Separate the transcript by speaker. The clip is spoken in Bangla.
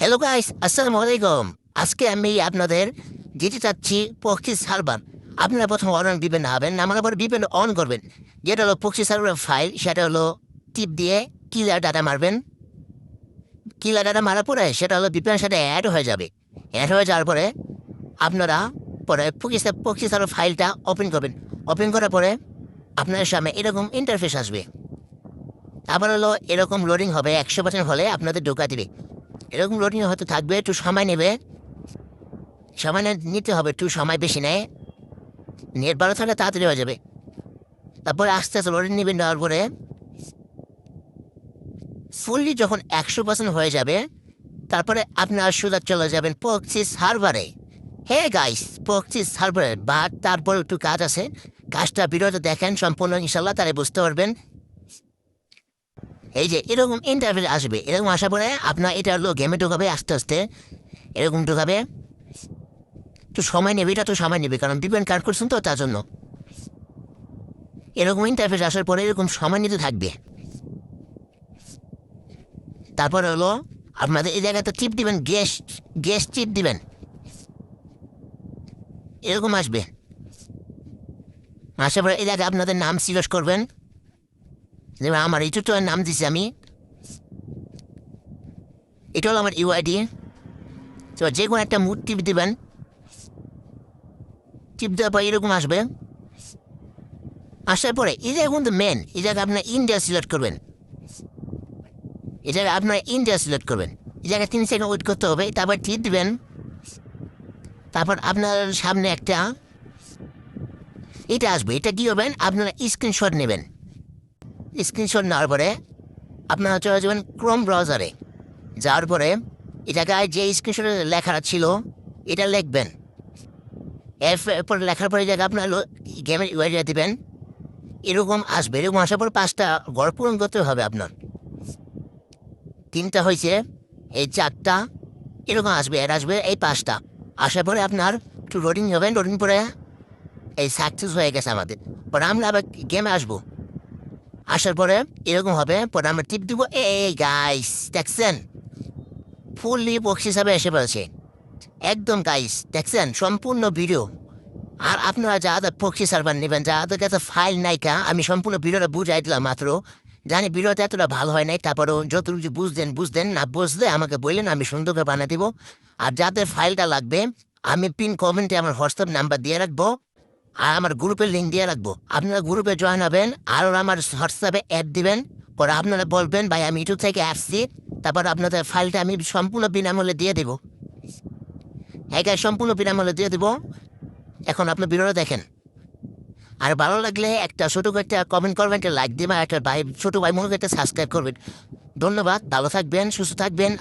Speaker 1: হ্যালো গাইস আসসালামু আলাইকুম আজকে আমি আপনাদের যেতে চাচ্ছি পক্ষী সার্ভার আপনারা প্রথম অন দিবেন হবেন আমার পরে বিপেন অন করবেন। যেটা হলো পক্ষী সার্ভারের ফাইল সেটা হলো টিপ দিয়ে কিলার ডাটা মারবেন। কিলার ডাটা মারার পরে সেটা হলো বিপেনের সাথে অ্যাড হয়ে যাবে। অ্যাড হয়ে যাওয়ার পরে আপনারা পরে পক্ষী পক্ষী সার্ভার ফাইলটা ওপেন করবেন। ওপেন করার পরে আপনার সামনে এরকম ইন্টারফেস আসবে। তারপর হলো এরকম লোডিং হবে একশো পার্সেন্ট হলে আপনাদের ঢোকা দিবে। এরকম লোডিং হয়তো থাকবে, একটু সময় নেবে। সময় নিতে হবে, একটু সময় বেশি নেয়। নেট ভালো থাকলে তাড়াতাড়ি হয়ে যাবে। তারপরে আস্তে আস্তে লোডিং নেবেন নেওয়ার পরে ফুললি যখন একশো পার্সেন্ট হয়ে যাবে, তারপরে আপনার সোজা চলে যাবেন পক্সিস হারবারে হে গাইস পক্সিস হারবারে বা তারপর একটু কাজ আছে। কাজটা বিরত দেখেন, সম্পূর্ণ ইনশাল্লাহ তাহলে বুঝতে পারবেন। এই যে, এরকম ইন্টারভিউ আসবে। এরকম আসার পরে আপনার এটা হলো গেমে ঢোকাবে আস্তে আস্তে। এরকম ঢোকাবে। একটু সময় নেবে, এটা তো সময় নেবে, কারণ বিপিএন কার্ড করছেন তো তার জন্য। এরকম ইন্টারফেস আসার পরে এরকম সময় নিতে থাকবে। তারপর হলো, আপনাদের এই জায়গাতে চিপ দিবেন গ্যাস গ্যাস চিপ দিবেন। এরকম আসবে। আসার পরে এই জায়গায় আপনাদের নাম সিলেক্ট করবেন। যেমন আমার ইউটিউব নাম দিছি আমি এটা হলো আমার ইউআইডি তো যে কোনো একটা মুড টিপ দিবেন। টিপ দেওয়ার পর এরকম আসবে। আসার পরে, এই জায়গা কিন্তু মেন এই জায়গায় আপনার ইন্ডিয়া সিলেক্ট করবেন। এই জায়গায় আপনার ইন্ডিয়া সিলেক্ট করবেন। এই জায়গায় তিন সেকেন্ড ওয়েট করতে হবে, তারপর টিপ দিবেন। তারপর আপনার সামনে একটা, এটা আসবে, এটা কী হবেন? আপনারা স্ক্রিনশট নেবেন। স্ক্রিনশট নেওয়ার পরে আপনারা চলে যাবেন ক্রোম ব্রাউজারে যাওয়ার পরে জায়গায় যে স্ক্রিনশটে লেখা ছিল, এটা লিখবেন। এরপর লেখার পরে জায়গায় আপনার গেমের ইউআইডিয়া দেবেন। এরকম আসবে, এরকম আসার পর পাঁচটা গড় পূরণ করতে হবে আপনার। তিনটা হয়েছে এই চারটা, এরকম আসবে, এর আসবে এই পাঁচটা। আসার পরে আপনার একটু লোডিং হবেন লোডিং পরে এই সাকসেস হয়ে গেছে আমাদের। পরে আমরা আবার গেমে আসব। আসার পরে এরকম হবে, পরে আমরা টিপ দিব, এই গাইস দেখছেন? ফুললি বক্স হিসাবে এসে পড়েছে। একদম গাইস দেখছেন? সম্পূর্ণ ভিডিও আর আপনারা যা যাদের পক্ষী সার্ভার নেবেন যাদের কাছে ফাইল নাইকা আমি সম্পূর্ণ ভিডিওটা বুঝাই দিলাম মাত্র। জানি ভিডিওটা এতটা ভালো হয় নাই, তারপরেও যতটুকু বুঝতেন বুঝতেন, না বুঝলে আমাকে বললেন, আমি সুন্দর করে বানিয়ে দিব। আর যাদের ফাইলটা লাগবে, আমি পিন কমেন্টে আমার হোয়াটসঅ্যাপ নাম্বার দিয়ে রাখব। আর আমার গ্রুপের লিঙ্ক দিয়ে রাখব। আপনারা গ্রুপে জয়েন হবেন, আর ওরা আমার হোয়াটসঅ্যাপে অ্যাড দিবেন। পরে আপনারা বলবেন, ভাই, আমি ইউটিউব থেকে আসছি। তারপর আপনাদের ফাইলটা আমি সম্পূর্ণ বিনামূল্যে দিয়ে দেবো। হ্যাঁ সম্পূর্ণ বিনামূল্যে দিয়ে দেবো। এখন আপনার ভিডিওটা দেখেন। আর ভালো লাগলে একটা ছোটো একটা কমেন্ট করবেন, একটা লাইক দিবেন একটা ভাই, ছোটো ভাই মনে একটা সাবস্ক্রাইব করবেন। ধন্যবাদ, ভালো থাকবেন, সুস্থ থাকবেন।